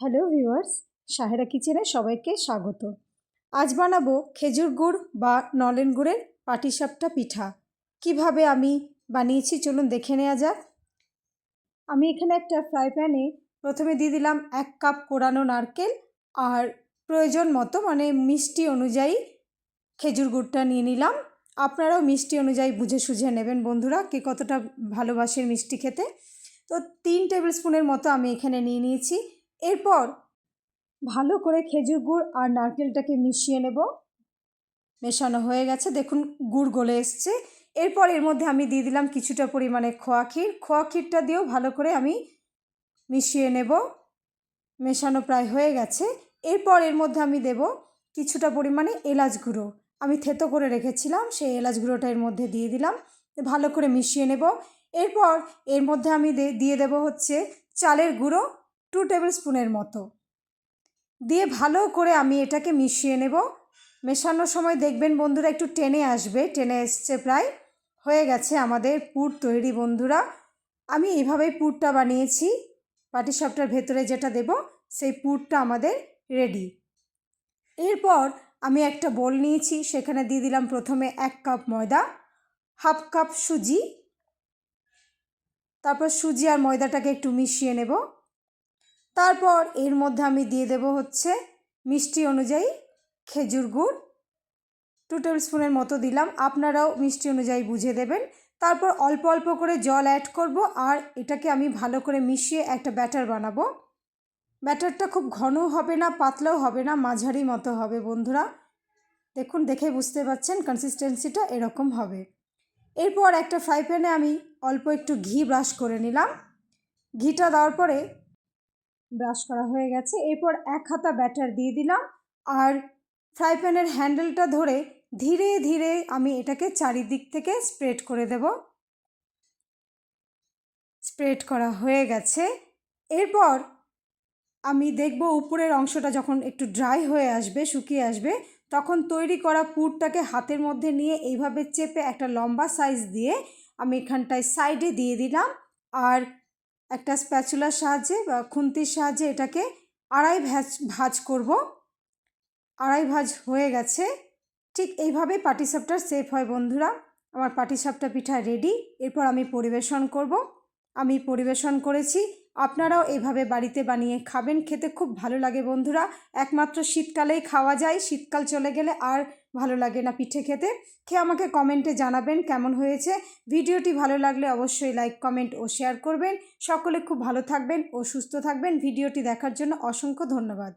Hello viewers Sahera কিচেনে সবাইকে স্বাগত। আজ বানাবো খেজুর গুড় বা নলেন গুড়ের পাটিসাপটা পিঠা। কীভাবে আমি বানিয়েছি চলুন দেখে নেওয়া যাক। আমি এখানে একটা ফ্রাই প্যানে প্রথমে দিয়ে দিলাম এক কাপ কোরানো নারকেল আর প্রয়োজন মতো মানে মিষ্টি অনুযায়ী খেজুর গুড়টা নিয়ে নিলাম। আপনারাও মিষ্টি অনুযায়ী বুঝে সুঝে নেবেন বন্ধুরা কে কতটা ভালোবাসেন মিষ্টি খেতে। তো তিন টেবিল স্পুনের মতো আমি এখানে নিয়ে নিয়েছি। এরপর ভালো করে খেজুর গুড় আর নারকেলটাকে মিশিয়ে নেব। মেশানো হয়ে গেছে। দেখুন, গুড় গলে এসছে। এরপর এর মধ্যে আমি দিয়ে দিলাম কিছুটা পরিমাণে খোয়া ক্ষীর। খোয়া ক্ষীরটা দিয়েও ভালো করে আমি মিশিয়ে নেব। মেশানো প্রায় হয়ে গেছে। এরপর এর মধ্যে আমি দেব কিছুটা পরিমাণে এলাচ গুঁড়ো। আমি থেতো করে রেখেছিলাম, সেই এলাচ গুঁড়োটা এর মধ্যে দিয়ে দিলাম। ভালো করে মিশিয়ে নেব। এরপর এর মধ্যে আমি দিয়ে দেব হচ্ছে চালের গুঁড়ো। টু টেবিল স্পুনের মতো। দিয়ে ভালো করে আমি এটাকে মিশিয়ে নেব। মেশানোর সময় দেখবেন বন্ধুরা একটু টেনে আসবে, টেনে এসছে প্রায়। হয়ে গেছে আমাদের পুর তৈরি বন্ধুরা। আমি এইভাবেই পুরটা বানিয়েছি। পাটিসাপটার ভেতরে যেটা দেব, সেই পুরটা আমাদের রেডি এরপর আমি একটা বোল নিয়েছি, সেখানে দিয়ে দিলাম প্রথমে এক কাপ ময়দা হাফ কাপ সুজি। তারপর সুজি আর ময়দাটাকে একটু মিশিয়ে নেব। তারপর এর মধ্যে আমি দিয়ে দেব হচ্ছে মিষ্টি অনুযায়ী খেজুর গুড়। টু টেবিল স্পুনের মতো দিলাম। আপনারাও মিষ্টি অনুযায়ী বুঝে দেবেন। তারপর অল্প অল্প করে জল অ্যাড করব আর এটাকে আমি ভালো করে মিশিয়ে একটা ব্যাটার বানাবো। ব্যাটারটা খুব ঘনও হবে না, পাতলাও হবে না, মাঝারি মতো হবে বন্ধুরা। দেখুন, দেখে বুঝতে পারছেন কনসিস্টেন্সিটা এরকম হবে। এরপর একটা ফ্রাই প্যানে আমি অল্প একটু ঘি ব্রাশ করে নিলাম। ঘিটা দেওয়ার পরে ব্রাশ করা হয়ে গেছে। এরপর এক হাতা ব্যাটার দিয়ে দিলাম। আর ফ্রাই প্যানের হ্যান্ডেলটা ধরে ধীরে ধীরে আমি এটাকে চারিদিক থেকে স্প্রেড করে দেব। স্প্রেড করা হয়ে গেছে। এরপর আমি দেখব উপরের অংশটা যখন একটু ড্রাই হয়ে আসবে, শুকিয়ে আসবে, তখন তৈরি করা পুরটাকে হাতের মধ্যে নিয়ে এইভাবে চেপে একটা লম্বা সাইজ দিয়ে আমি এখানটায় সাইডে দিয়ে দিলাম। আর একটা স্প্যাচুলার সাহায্যে বা খুন্তির সাহায্যে এটাকে আড়াই ভাজ ভাজ করব। আড়াই ভাজ হয়ে গেছে। ঠিক এইভাবে পাটিসাপটার সেফ হয় বন্ধুরা। আমার পাটিসাপটা পিঠা রেডি এরপর আমি পরিবেশন করব। আমি পরিবেশন করেছি। আপনারাও এভাবে বাড়িতে বানিয়ে খাবেন, খেতে খুব ভালো লাগে বন্ধুরা। একমাত্র শীতকালেই খাওয়া যায়, শীতকাল চলে গেলে আর ভালো লাগে না পিঠে খেতে। খেয়ে আমাকে কমেন্টে জানাবেন কেমন হয়েছে। ভিডিওটি ভালো লাগলে অবশ্যই লাইক, কমেন্ট ও শেয়ার করবেন। সকলে খুব ভালো থাকবেন ও সুস্থ থাকবেন। ভিডিওটি দেখার জন্য অসংখ্য ধন্যবাদ।